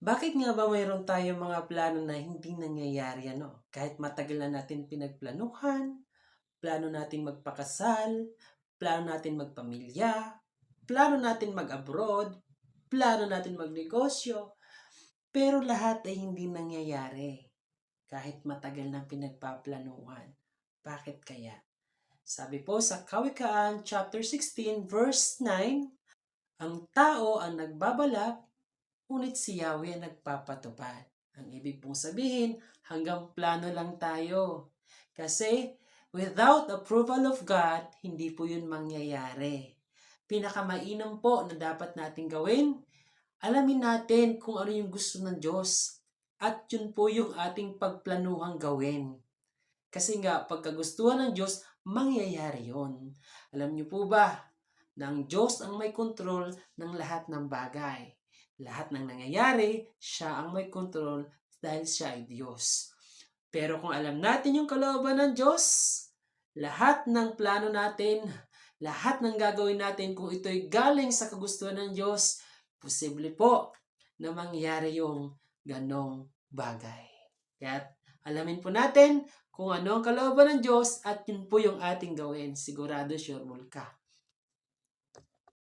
Bakit nga ba mayroon tayong mga plano na hindi nangyayari ano? Kahit matagal na natin pinagplanuhan, plano natin magpakasal, plano natin magpamilya, plano natin mag-abroad, plano natin magnegosyo, pero lahat ay hindi nangyayari. Kahit matagal na pinagpaplanuhan. Bakit kaya? Sabi po sa Kawikaan chapter 16 verse 9, ang tao ang nagbabalak, ngunit si Yahweh ang nagpapatupad. Ang ibig pong sabihin, hanggang plano lang tayo. Kasi without approval of God, hindi po yun mangyayari. Pinakamainam po na dapat natin gawin, alamin natin kung ano yung gusto ng Diyos. At yun po yung ating pagplanuhang gawin. Kasi nga, pagkagustuhan ng Diyos, mangyayari yon. Alam niyo po ba, na ang Diyos ang may kontrol ng lahat ng bagay. Lahat ng nangyayari, siya ang may kontrol dahil siya ay Diyos. Pero kung alam natin yung kalooban ng Diyos, lahat ng plano natin, lahat ng gagawin natin kung ito'y galing sa kagustuhan ng Diyos, posible po na mangyari yung ganong bagay. Kaya alamin po natin kung ano ang kalooban ng Diyos at yun po yung ating gawin. Sigurado sure ka.